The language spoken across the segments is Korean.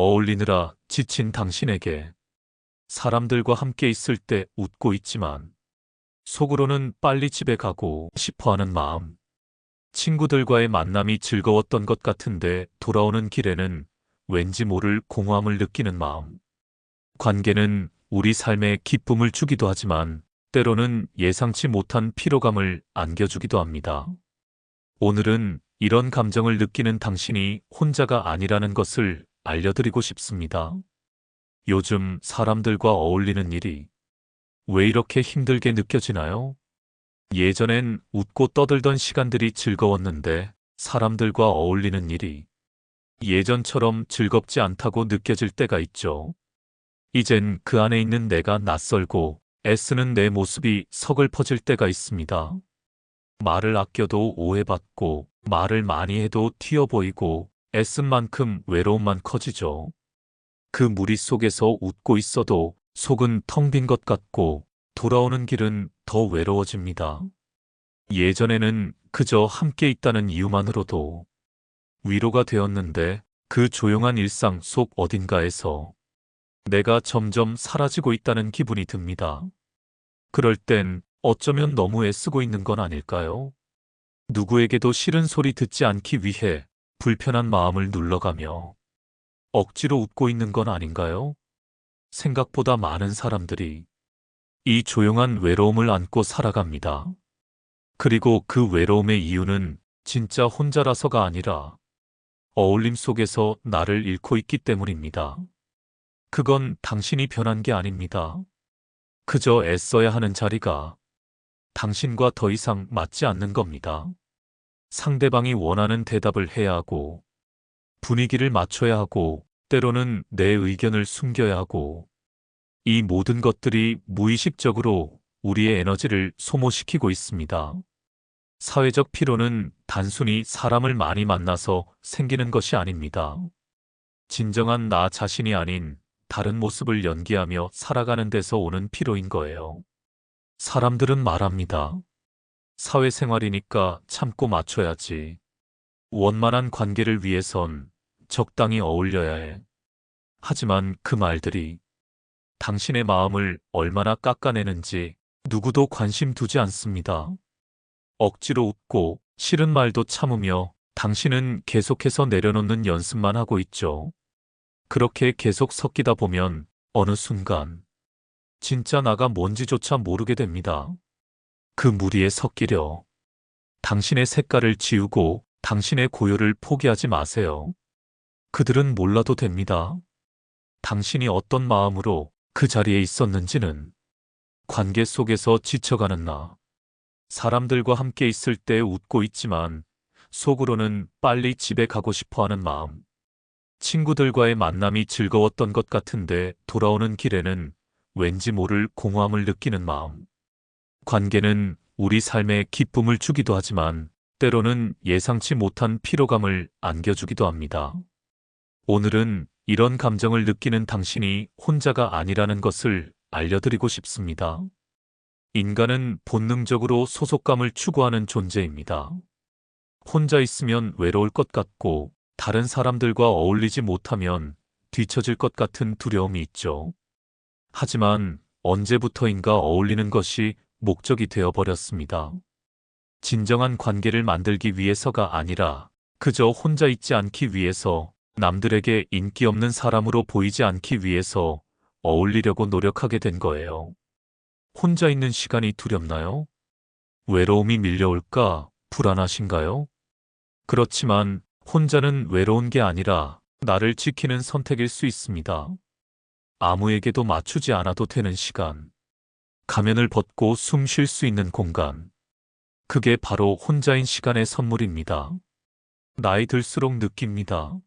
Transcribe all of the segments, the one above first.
어울리느라 지친 당신에게 사람들과 함께 있을 때 웃고 있지만 속으로는 빨리 집에 가고 싶어 하는 마음. 친구들과의 만남이 즐거웠던 것 같은데 돌아오는 길에는 왠지 모를 공허함을 느끼는 마음. 관계는 우리 삶에 기쁨을 주기도 하지만 때로는 예상치 못한 피로감을 안겨주기도 합니다. 오늘은 이런 감정을 느끼는 당신이 혼자가 아니라는 것을 알려드리고 싶습니다. 요즘 사람들과 어울리는 일이 왜 이렇게 힘들게 느껴지나요? 예전엔 웃고 떠들던 시간들이 즐거웠는데 사람들과 어울리는 일이 예전처럼 즐겁지 않다고 느껴질 때가 있죠. 이젠 그 안에 있는 내가 낯설고 애쓰는 내 모습이 서글퍼질 때가 있습니다. 말을 아껴도 오해받고 말을 많이 해도 튀어 보이고 애쓴 만큼 외로움만 커지죠. 그 무리 속에서 웃고 있어도 속은 텅 빈 것 같고 돌아오는 길은 더 외로워집니다. 예전에는 그저 함께 있다는 이유만으로도 위로가 되었는데 그 조용한 일상 속 어딘가에서 내가 점점 사라지고 있다는 기분이 듭니다. 그럴 땐 어쩌면 너무 애쓰고 있는 건 아닐까요? 누구에게도 싫은 소리 듣지 않기 위해 불편한 마음을 눌러가며 억지로 웃고 있는 건 아닌가요? 생각보다 많은 사람들이 이 조용한 외로움을 안고 살아갑니다. 그리고 그 외로움의 이유는 진짜 혼자라서가 아니라 어울림 속에서 나를 잃고 있기 때문입니다. 그건 당신이 변한 게 아닙니다. 그저 애써야 하는 자리가 당신과 더 이상 맞지 않는 겁니다. 상대방이 원하는 대답을 해야 하고 분위기를 맞춰야 하고 때로는 내 의견을 숨겨야 하고 이 모든 것들이 무의식적으로 우리의 에너지를 소모시키고 있습니다. 사회적 피로는 단순히 사람을 많이 만나서 생기는 것이 아닙니다. 진정한 나 자신이 아닌 다른 모습을 연기하며 살아가는 데서 오는 피로인 거예요. 사람들은 말합니다. 사회생활이니까 참고 맞춰야지. 원만한 관계를 위해선 적당히 어울려야 해. 하지만 그 말들이 당신의 마음을 얼마나 깎아내는지 누구도 관심 두지 않습니다. 억지로 웃고 싫은 말도 참으며 당신은 계속해서 내려놓는 연습만 하고 있죠. 그렇게 계속 섞이다 보면 어느 순간 진짜 나가 뭔지조차 모르게 됩니다. 그 무리에 섞이려 당신의 색깔을 지우고 당신의 고요를 포기하지 마세요. 그들은 몰라도 됩니다. 당신이 어떤 마음으로 그 자리에 있었는지는 관계 속에서 지쳐가는 나. 사람들과 함께 있을 때 웃고 있지만 속으로는 빨리 집에 가고 싶어 하는 마음. 친구들과의 만남이 즐거웠던 것 같은데 돌아오는 길에는 왠지 모를 공허함을 느끼는 마음. 관계는 우리 삶에 기쁨을 주기도 하지만 때로는 예상치 못한 피로감을 안겨주기도 합니다. 오늘은 이런 감정을 느끼는 당신이 혼자가 아니라는 것을 알려드리고 싶습니다. 인간은 본능적으로 소속감을 추구하는 존재입니다. 혼자 있으면 외로울 것 같고 다른 사람들과 어울리지 못하면 뒤처질 것 같은 두려움이 있죠. 하지만 언제부터인가 어울리는 것이 목적이 되어버렸습니다. 진정한 관계를 만들기 위해서가 아니라 그저 혼자 있지 않기 위해서 남들에게 인기 없는 사람으로 보이지 않기 위해서 어울리려고 노력하게 된 거예요. 혼자 있는 시간이 두렵나요? 외로움이 밀려올까 불안하신가요? 그렇지만 혼자는 외로운 게 아니라 나를 지키는 선택일 수 있습니다. 아무에게도 맞추지 않아도 되는 시간. 가면을 벗고 숨 쉴 수 있는 공간. 그게 바로 혼자인 시간의 선물입니다. 나이 들수록 느낍니다.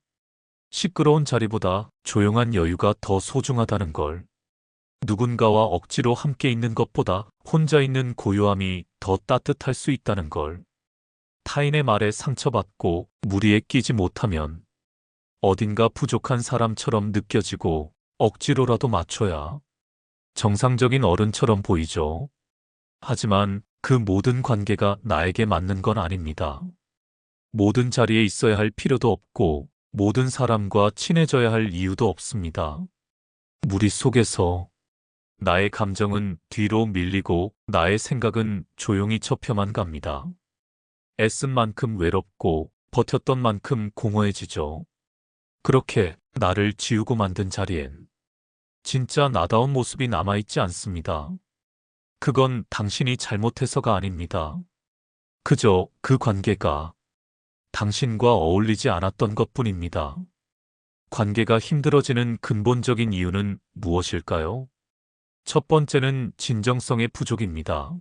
시끄러운 자리보다 조용한 여유가 더 소중하다는 걸. 누군가와 억지로 함께 있는 것보다 혼자 있는 고요함이 더 따뜻할 수 있다는 걸. 타인의 말에 상처받고 무리에 끼지 못하면 어딘가 부족한 사람처럼 느껴지고 억지로라도 맞춰야 정상적인 어른처럼 보이죠. 하지만 그 모든 관계가 나에게 맞는 건 아닙니다. 모든 자리에 있어야 할 필요도 없고 모든 사람과 친해져야 할 이유도 없습니다. 무리 속에서 나의 감정은 뒤로 밀리고 나의 생각은 조용히 접혀만 갑니다. 애쓴 만큼 외롭고 버텼던 만큼 공허해지죠. 그렇게 나를 지우고 만든 자리엔 진짜 나다운 모습이 남아있지 않습니다. 그건 당신이 잘못해서가 아닙니다. 그저 그 관계가 당신과 어울리지 않았던 것 뿐입니다. 관계가 힘들어지는 근본적인 이유는 무엇일까요? 첫 번째는 진정성의 부족입니다.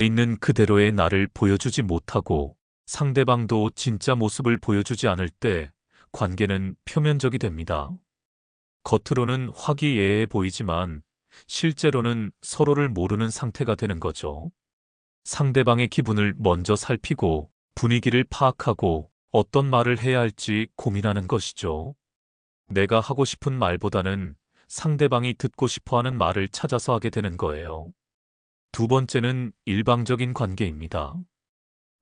있는 그대로의 나를 보여주지 못하고 상대방도 진짜 모습을 보여주지 않을 때 관계는 표면적이 됩니다. 겉으로는 화기애애해 보이지만 실제로는 서로를 모르는 상태가 되는 거죠. 상대방의 기분을 먼저 살피고 분위기를 파악하고 어떤 말을 해야 할지 고민하는 것이죠. 내가 하고 싶은 말보다는 상대방이 듣고 싶어 하는 말을 찾아서 하게 되는 거예요. 두 번째는 일방적인 관계입니다.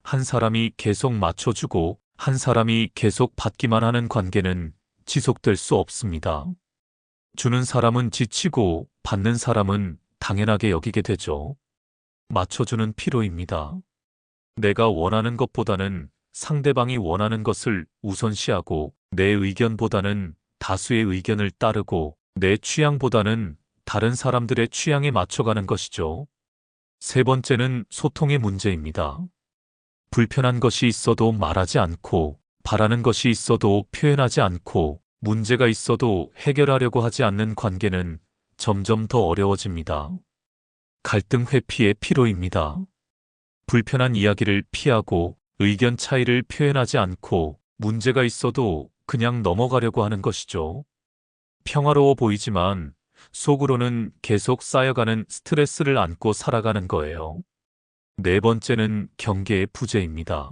한 사람이 계속 맞춰주고 한 사람이 계속 받기만 하는 관계는 지속될 수 없습니다. 주는 사람은 지치고 받는 사람은 당연하게 여기게 되죠. 맞춰주는 필요입니다. 내가 원하는 것보다는 상대방이 원하는 것을 우선시하고 내 의견보다는 다수의 의견을 따르고 내 취향보다는 다른 사람들의 취향에 맞춰가는 것이죠. 세 번째는 소통의 문제입니다. 불편한 것이 있어도 말하지 않고 바라는 것이 있어도 표현하지 않고 문제가 있어도 해결하려고 하지 않는 관계는 점점 더 어려워집니다. 갈등 회피의 필요입니다. 불편한 이야기를 피하고 의견 차이를 표현하지 않고 문제가 있어도 그냥 넘어가려고 하는 것이죠. 평화로워 보이지만 속으로는 계속 쌓여가는 스트레스를 안고 살아가는 거예요. 네 번째는 경계의 부재입니다.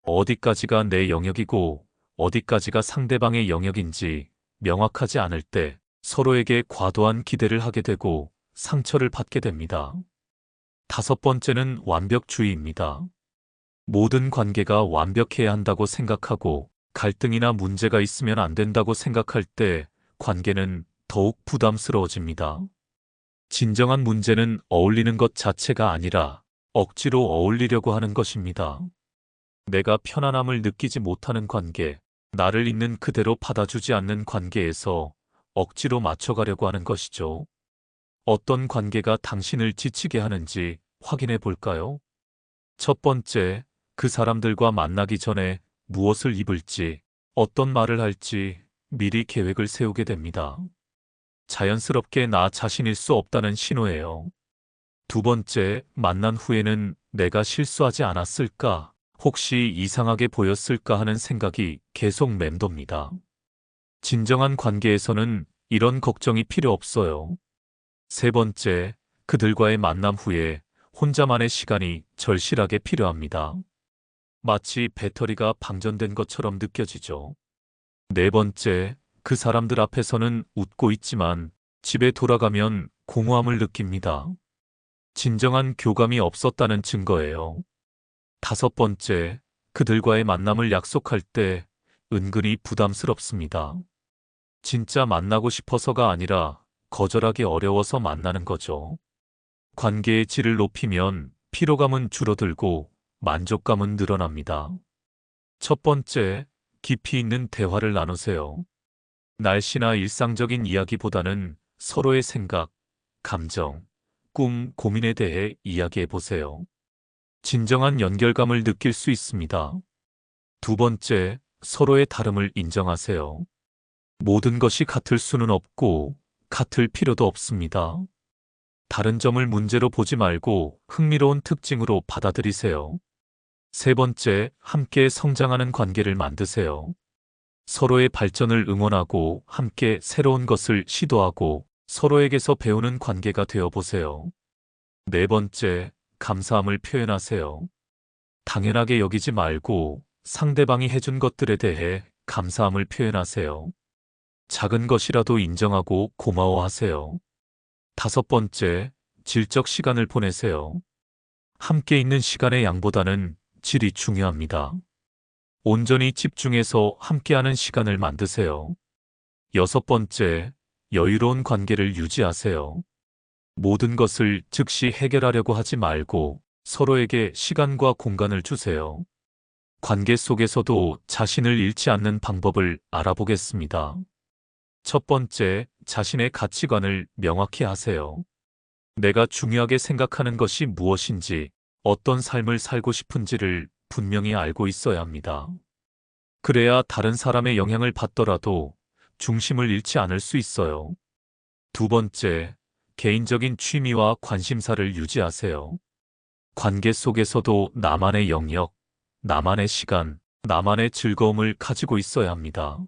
어디까지가 내 영역이고 어디까지가 상대방의 영역인지 명확하지 않을 때 서로에게 과도한 기대를 하게 되고 상처를 받게 됩니다. 다섯 번째는 완벽주의입니다. 모든 관계가 완벽해야 한다고 생각하고 갈등이나 문제가 있으면 안 된다고 생각할 때 관계는 더욱 부담스러워집니다. 진정한 문제는 어울리는 것 자체가 아니라 억지로 어울리려고 하는 것입니다. 내가 편안함을 느끼지 못하는 관계, 나를 있는 그대로 받아주지 않는 관계에서 억지로 맞춰가려고 하는 것이죠. 어떤 관계가 당신을 지치게 하는지 확인해 볼까요? 첫 번째, 그 사람들과 만나기 전에 무엇을 입을지, 어떤 말을 할지 미리 계획을 세우게 됩니다. 자연스럽게 나 자신일 수 없다는 신호예요. 두 번째, 만난 후에는 내가 실수하지 않았을까, 혹시 이상하게 보였을까 하는 생각이 계속 맴돕니다. 진정한 관계에서는 이런 걱정이 필요 없어요. 세 번째, 그들과의 만남 후에 혼자만의 시간이 절실하게 필요합니다. 마치 배터리가 방전된 것처럼 느껴지죠. 네 번째, 그 사람들 앞에서는 웃고 있지만 집에 돌아가면 공허함을 느낍니다. 진정한 교감이 없었다는 증거예요. 다섯 번째, 그들과의 만남을 약속할 때 은근히 부담스럽습니다. 진짜 만나고 싶어서가 아니라 거절하기 어려워서 만나는 거죠. 관계의 질을 높이면 피로감은 줄어들고 만족감은 늘어납니다. 첫 번째, 깊이 있는 대화를 나누세요. 날씨나 일상적인 이야기보다는 서로의 생각, 감정, 꿈, 고민에 대해 이야기해 보세요. 진정한 연결감을 느낄 수 있습니다. 두 번째, 서로의 다름을 인정하세요. 모든 것이 같을 수는 없고 같을 필요도 없습니다. 다른 점을 문제로 보지 말고 흥미로운 특징으로 받아들이세요. 세 번째, 함께 성장하는 관계를 만드세요. 서로의 발전을 응원하고 함께 새로운 것을 시도하고 서로에게서 배우는 관계가 되어 보세요. 네 번째, 감사함을 표현하세요. 당연하게 여기지 말고 상대방이 해준 것들에 대해 감사함을 표현하세요. 작은 것이라도 인정하고 고마워하세요. 다섯 번째, 질적 시간을 보내세요. 함께 있는 시간의 양보다는 질이 중요합니다. 온전히 집중해서 함께하는 시간을 만드세요. 여섯 번째, 여유로운 관계를 유지하세요. 모든 것을 즉시 해결하려고 하지 말고 서로에게 시간과 공간을 주세요. 관계 속에서도 자신을 잃지 않는 방법을 알아보겠습니다. 첫 번째, 자신의 가치관을 명확히 하세요. 내가 중요하게 생각하는 것이 무엇인지, 어떤 삶을 살고 싶은지를 분명히 알고 있어야 합니다. 그래야 다른 사람의 영향을 받더라도 중심을 잃지 않을 수 있어요. 두 번째, 개인적인 취미와 관심사를 유지하세요. 관계 속에서도 나만의 영역, 나만의 시간, 나만의 즐거움을 가지고 있어야 합니다.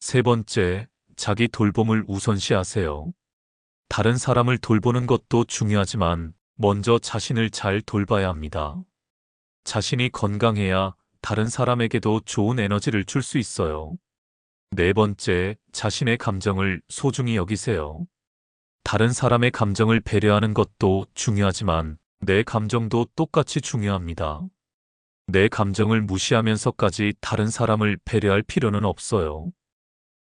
세 번째, 자기 돌봄을 우선시하세요. 다른 사람을 돌보는 것도 중요하지만 먼저 자신을 잘 돌봐야 합니다. 자신이 건강해야 다른 사람에게도 좋은 에너지를 줄 수 있어요. 네 번째, 자신의 감정을 소중히 여기세요. 다른 사람의 감정을 배려하는 것도 중요하지만 내 감정도 똑같이 중요합니다. 내 감정을 무시하면서까지 다른 사람을 배려할 필요는 없어요.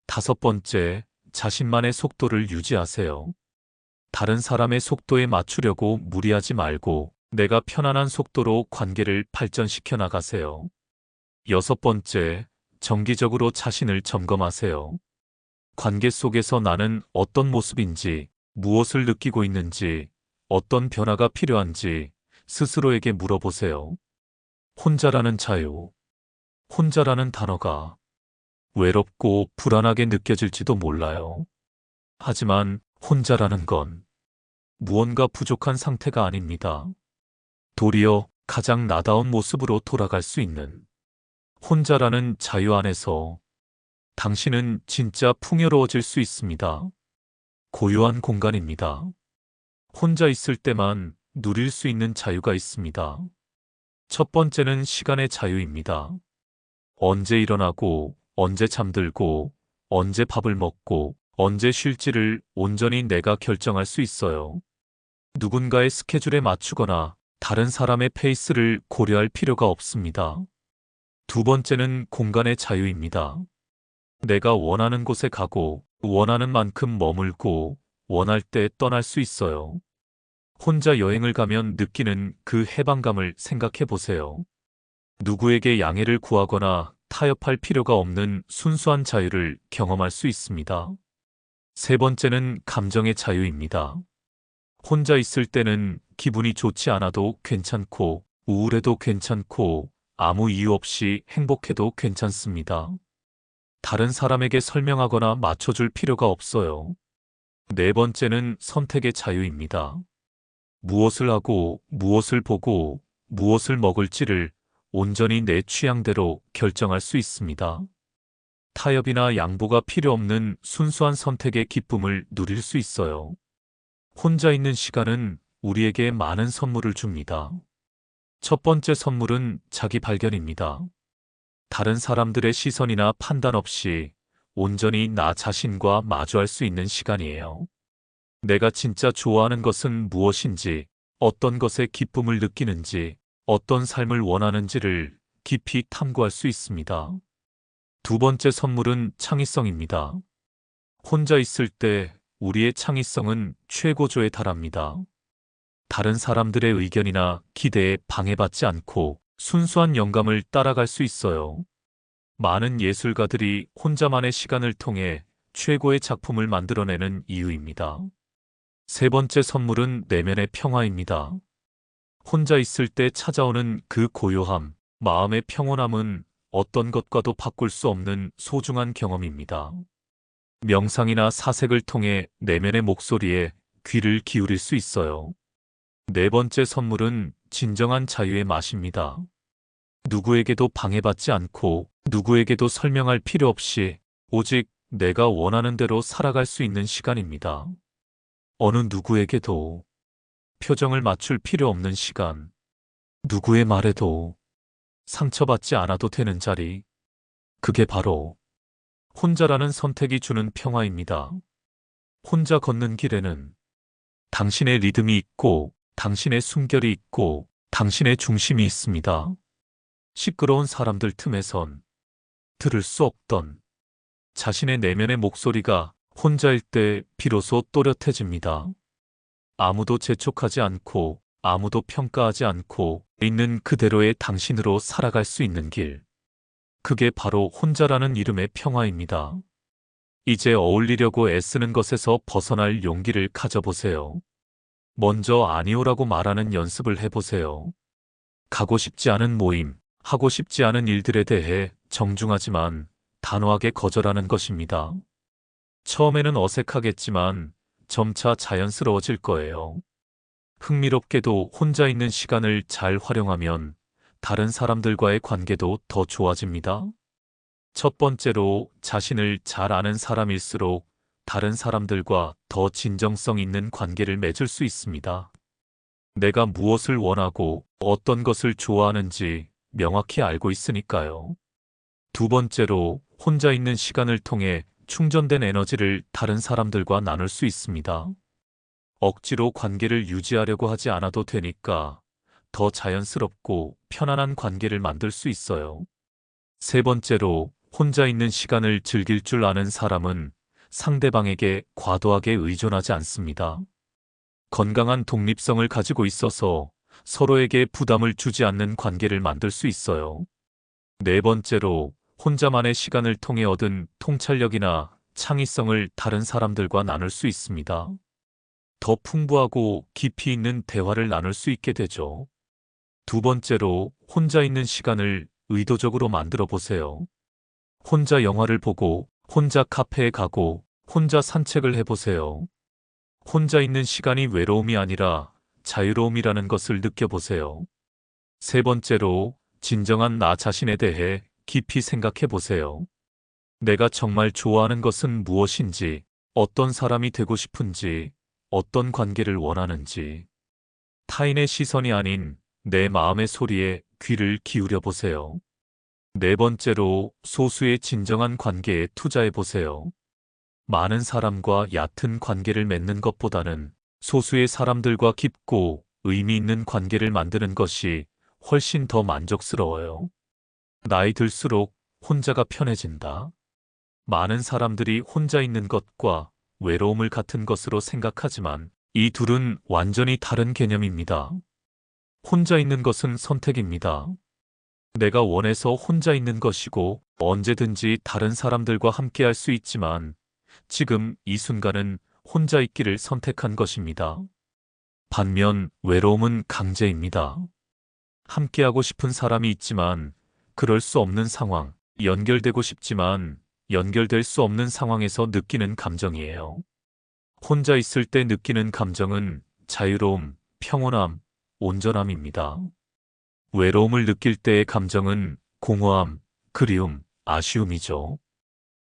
다섯 번째, 자신만의 속도를 유지하세요. 다른 사람의 속도에 맞추려고 무리하지 말고 내가 편안한 속도로 관계를 발전시켜 나가세요. 여섯 번째, 정기적으로 자신을 점검하세요. 관계 속에서 나는 어떤 모습인지, 무엇을 느끼고 있는지, 어떤 변화가 필요한지 스스로에게 물어보세요. 혼자라는 자유. 혼자라는 단어가 외롭고 불안하게 느껴질지도 몰라요. 하지만 혼자라는 건 무언가 부족한 상태가 아닙니다. 도리어 가장 나다운 모습으로 돌아갈 수 있는 혼자라는 자유 안에서 당신은 진짜 풍요로워질 수 있습니다. 고요한 공간입니다. 혼자 있을 때만 누릴 수 있는 자유가 있습니다. 첫 번째는 시간의 자유입니다. 언제 일어나고, 언제 잠들고, 언제 밥을 먹고, 언제 쉴지를 온전히 내가 결정할 수 있어요. 누군가의 스케줄에 맞추거나 다른 사람의 페이스를 고려할 필요가 없습니다. 두 번째는 공간의 자유입니다. 내가 원하는 곳에 가고, 원하는 만큼 머물고, 원할 때 떠날 수 있어요. 혼자 여행을 가면 느끼는 그 해방감을 생각해 보세요. 누구에게 양해를 구하거나 타협할 필요가 없는 순수한 자유를 경험할 수 있습니다. 세 번째는 감정의 자유입니다. 혼자 있을 때는 기분이 좋지 않아도 괜찮고, 우울해도 괜찮고, 아무 이유 없이 행복해도 괜찮습니다. 다른 사람에게 설명하거나 맞춰줄 필요가 없어요. 네 번째는 선택의 자유입니다. 무엇을 하고, 무엇을 보고, 무엇을 먹을지를 온전히 내 취향대로 결정할 수 있습니다. 타협이나 양보가 필요 없는 순수한 선택의 기쁨을 누릴 수 있어요. 혼자 있는 시간은 우리에게 많은 선물을 줍니다. 첫 번째 선물은 자기 발견입니다. 다른 사람들의 시선이나 판단 없이 온전히 나 자신과 마주할 수 있는 시간이에요. 내가 진짜 좋아하는 것은 무엇인지, 어떤 것에 기쁨을 느끼는지, 어떤 삶을 원하는지를 깊이 탐구할 수 있습니다. 두 번째 선물은 창의성입니다. 혼자 있을 때 우리의 창의성은 최고조에 달합니다. 다른 사람들의 의견이나 기대에 방해받지 않고 순수한 영감을 따라갈 수 있어요. 많은 예술가들이 혼자만의 시간을 통해 최고의 작품을 만들어내는 이유입니다. 세 번째 선물은 내면의 평화입니다. 혼자 있을 때 찾아오는 그 고요함, 마음의 평온함은 어떤 것과도 바꿀 수 없는 소중한 경험입니다. 명상이나 사색을 통해 내면의 목소리에 귀를 기울일 수 있어요. 네 번째 선물은 진정한 자유의 맛입니다. 누구에게도 방해받지 않고 누구에게도 설명할 필요 없이 오직 내가 원하는 대로 살아갈 수 있는 시간입니다. 어느 누구에게도 표정을 맞출 필요 없는 시간, 누구의 말에도 상처받지 않아도 되는 자리, 그게 바로 혼자라는 선택이 주는 평화입니다. 혼자 걷는 길에는 당신의 리듬이 있고, 당신의 숨결이 있고, 당신의 중심이 있습니다. 시끄러운 사람들 틈에선 들을 수 없던 자신의 내면의 목소리가 혼자일 때 비로소 또렷해집니다. 아무도 재촉하지 않고 아무도 평가하지 않고 있는 그대로의 당신으로 살아갈 수 있는 길. 그게 바로 혼자라는 이름의 평화입니다. 이제 어울리려고 애쓰는 것에서 벗어날 용기를 가져보세요. 먼저 아니오라고 말하는 연습을 해보세요. 가고 싶지 않은 모임, 하고 싶지 않은 일들에 대해 정중하지만 단호하게 거절하는 것입니다. 처음에는 어색하겠지만 점차 자연스러워질 거예요. 흥미롭게도 혼자 있는 시간을 잘 활용하면 다른 사람들과의 관계도 더 좋아집니다. 첫 번째로 자신을 잘 아는 사람일수록 다른 사람들과 더 진정성 있는 관계를 맺을 수 있습니다. 내가 무엇을 원하고 어떤 것을 좋아하는지 명확히 알고 있으니까요. 두 번째로 혼자 있는 시간을 통해 충전된 에너지를 다른 사람들과 나눌 수 있습니다. 억지로 관계를 유지하려고 하지 않아도 되니까 더 자연스럽고 편안한 관계를 만들 수 있어요. 세 번째로 혼자 있는 시간을 즐길 줄 아는 사람은 상대방에게 과도하게 의존하지 않습니다. 건강한 독립성을 가지고 있어서 서로에게 부담을 주지 않는 관계를 만들 수 있어요. 네 번째로 혼자만의 시간을 통해 얻은 통찰력이나 창의성을 다른 사람들과 나눌 수 있습니다. 더 풍부하고 깊이 있는 대화를 나눌 수 있게 되죠. 두 번째로 혼자 있는 시간을 의도적으로 만들어 보세요. 혼자 영화를 보고, 혼자 카페에 가고, 혼자 산책을 해보세요. 혼자 있는 시간이 외로움이 아니라 자유로움이라는 것을 느껴보세요. 세 번째로 진정한 나 자신에 대해 깊이 생각해 보세요. 내가 정말 좋아하는 것은 무엇인지, 어떤 사람이 되고 싶은지, 어떤 관계를 원하는지. 타인의 시선이 아닌 내 마음의 소리에 귀를 기울여 보세요. 네 번째로 소수의 진정한 관계에 투자해 보세요. 많은 사람과 얕은 관계를 맺는 것보다는 소수의 사람들과 깊고 의미 있는 관계를 만드는 것이 훨씬 더 만족스러워요. 나이 들수록 혼자가 편해진다. 많은 사람들이 혼자 있는 것과 외로움을 같은 것으로 생각하지만 이 둘은 완전히 다른 개념입니다. 혼자 있는 것은 선택입니다. 내가 원해서 혼자 있는 것이고 언제든지 다른 사람들과 함께 할 수 있지만 지금 이 순간은 혼자 있기를 선택한 것입니다. 반면 외로움은 강제입니다. 함께하고 싶은 사람이 있지만 그럴 수 없는 상황, 연결되고 싶지만 연결될 수 없는 상황에서 느끼는 감정이에요. 혼자 있을 때 느끼는 감정은 자유로움, 평온함, 온전함입니다. 외로움을 느낄 때의 감정은 공허함, 그리움, 아쉬움이죠.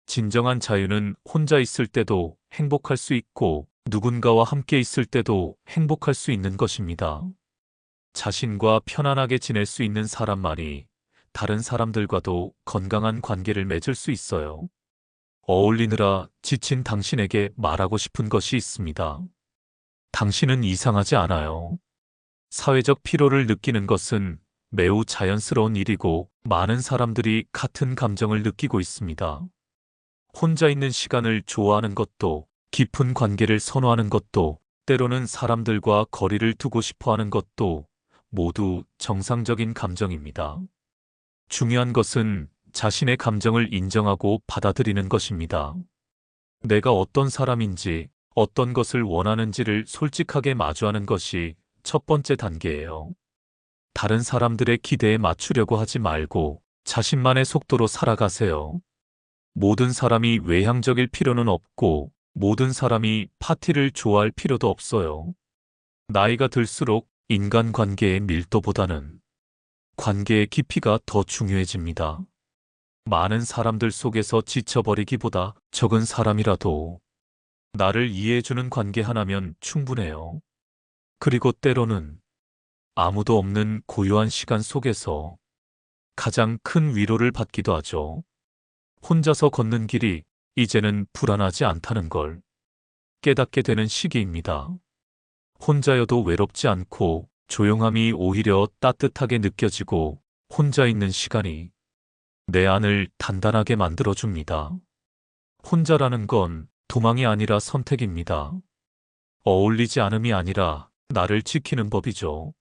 진정한 자유는 혼자 있을 때도 행복할 수 있고 누군가와 함께 있을 때도 행복할 수 있는 것입니다. 자신과 편안하게 지낼 수 있는 사람만이 다른 사람들과도 건강한 관계를 맺을 수 있어요. 어울리느라 지친 당신에게 말하고 싶은 것이 있습니다. 당신은 이상하지 않아요. 사회적 피로를 느끼는 것은 매우 자연스러운 일이고 많은 사람들이 같은 감정을 느끼고 있습니다. 혼자 있는 시간을 좋아하는 것도 깊은 관계를 선호하는 것도 때로는 사람들과 거리를 두고 싶어 하는 것도 모두 정상적인 감정입니다. 중요한 것은 자신의 감정을 인정하고 받아들이는 것입니다. 내가 어떤 사람인지, 어떤 것을 원하는지를 솔직하게 마주하는 것이 첫 번째 단계예요. 다른 사람들의 기대에 맞추려고 하지 말고 자신만의 속도로 살아가세요. 모든 사람이 외향적일 필요는 없고 모든 사람이 파티를 좋아할 필요도 없어요. 나이가 들수록 인간관계의 밀도보다는 관계의 깊이가 더 중요해집니다. 많은 사람들 속에서 지쳐버리기보다 적은 사람이라도 나를 이해해주는 관계 하나면 충분해요. 그리고 때로는 아무도 없는 고요한 시간 속에서 가장 큰 위로를 받기도 하죠. 혼자서 걷는 길이 이제는 불안하지 않다는 걸 깨닫게 되는 시기입니다. 혼자여도 외롭지 않고 조용함이 오히려 따뜻하게 느껴지고 혼자 있는 시간이 내 안을 단단하게 만들어줍니다. 혼자라는 건 도망이 아니라 선택입니다. 어울리지 않음이 아니라 나를 지키는 법이죠.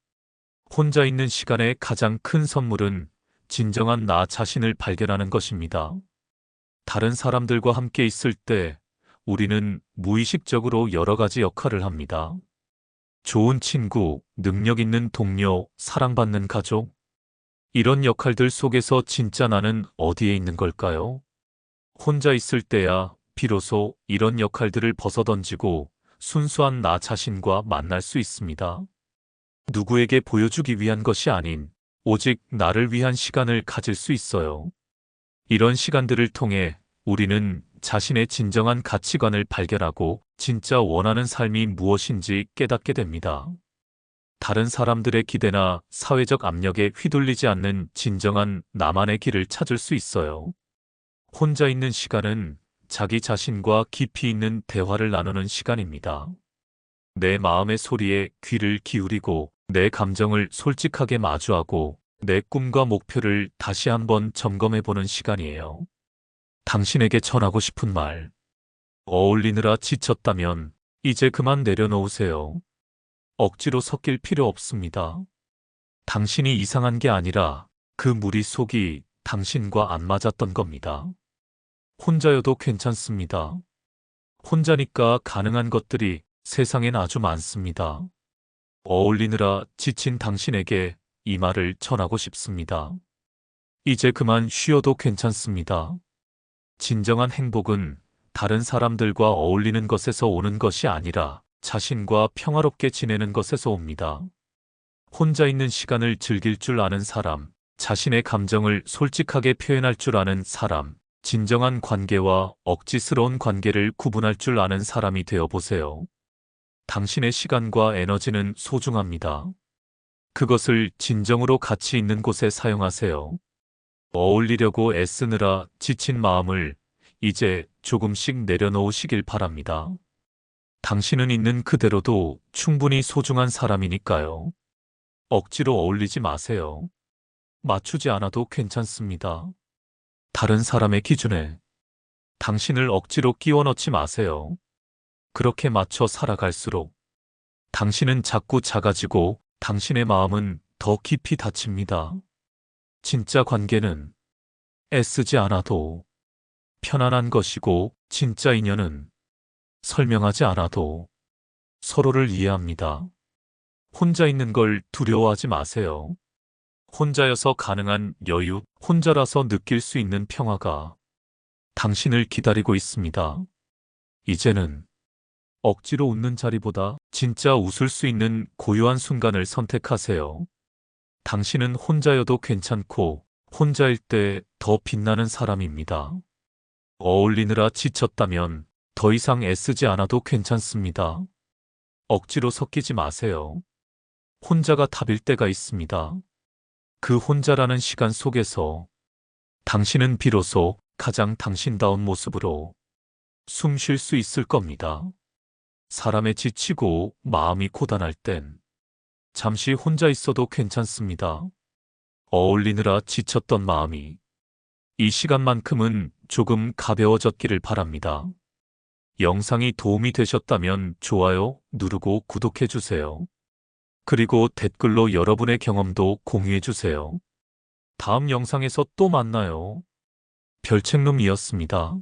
혼자 있는 시간의 가장 큰 선물은 진정한 나 자신을 발견하는 것입니다. 다른 사람들과 함께 있을 때 우리는 무의식적으로 여러 가지 역할을 합니다. 좋은 친구, 능력 있는 동료, 사랑받는 가족. 이런 역할들 속에서 진짜 나는 어디에 있는 걸까요? 혼자 있을 때야 비로소 이런 역할들을 벗어던지고 순수한 나 자신과 만날 수 있습니다. 누구에게 보여주기 위한 것이 아닌 오직 나를 위한 시간을 가질 수 있어요. 이런 시간들을 통해 우리는 자신의 진정한 가치관을 발견하고 진짜 원하는 삶이 무엇인지 깨닫게 됩니다. 다른 사람들의 기대나 사회적 압력에 휘둘리지 않는 진정한 나만의 길을 찾을 수 있어요. 혼자 있는 시간은 자기 자신과 깊이 있는 대화를 나누는 시간입니다. 내 마음의 소리에 귀를 기울이고 내 감정을 솔직하게 마주하고 내 꿈과 목표를 다시 한번 점검해 보는 시간이에요. 당신에게 전하고 싶은 말. 어울리느라 지쳤다면 이제 그만 내려놓으세요. 억지로 섞일 필요 없습니다. 당신이 이상한 게 아니라 그 무리 속이 당신과 안 맞았던 겁니다. 혼자여도 괜찮습니다. 혼자니까 가능한 것들이 세상엔 아주 많습니다. 어울리느라 지친 당신에게 이 말을 전하고 싶습니다. 이제 그만 쉬어도 괜찮습니다. 진정한 행복은 다른 사람들과 어울리는 것에서 오는 것이 아니라 자신과 평화롭게 지내는 것에서 옵니다. 혼자 있는 시간을 즐길 줄 아는 사람, 자신의 감정을 솔직하게 표현할 줄 아는 사람, 진정한 관계와 억지스러운 관계를 구분할 줄 아는 사람이 되어 보세요. 당신의 시간과 에너지는 소중합니다. 그것을 진정으로 가치 있는 곳에 사용하세요. 어울리려고 애쓰느라 지친 마음을 이제 조금씩 내려놓으시길 바랍니다. 당신은 있는 그대로도 충분히 소중한 사람이니까요. 억지로 어울리지 마세요. 맞추지 않아도 괜찮습니다. 다른 사람의 기준에 당신을 억지로 끼워 넣지 마세요. 그렇게 맞춰 살아갈수록 당신은 자꾸 작아지고 당신의 마음은 더 깊이 다칩니다. 진짜 관계는 애쓰지 않아도 편안한 것이고 진짜 인연은 설명하지 않아도 서로를 이해합니다. 혼자 있는 걸 두려워하지 마세요. 혼자여서 가능한 여유, 혼자라서 느낄 수 있는 평화가 당신을 기다리고 있습니다. 이제는 억지로 웃는 자리보다 진짜 웃을 수 있는 고요한 순간을 선택하세요. 당신은 혼자여도 괜찮고 혼자일 때 더 빛나는 사람입니다. 어울리느라 지쳤다면 더 이상 애쓰지 않아도 괜찮습니다. 억지로 섞이지 마세요. 혼자가 답일 때가 있습니다. 그 혼자라는 시간 속에서 당신은 비로소 가장 당신다운 모습으로 숨 쉴 수 있을 겁니다. 사람에 지치고 마음이 고단할 땐 잠시 혼자 있어도 괜찮습니다. 어울리느라 지쳤던 마음이 이 시간만큼은 조금 가벼워졌기를 바랍니다. 영상이 도움이 되셨다면 좋아요 누르고 구독해주세요. 그리고 댓글로 여러분의 경험도 공유해주세요. 다음 영상에서 또 만나요. 별책놈이었습니다.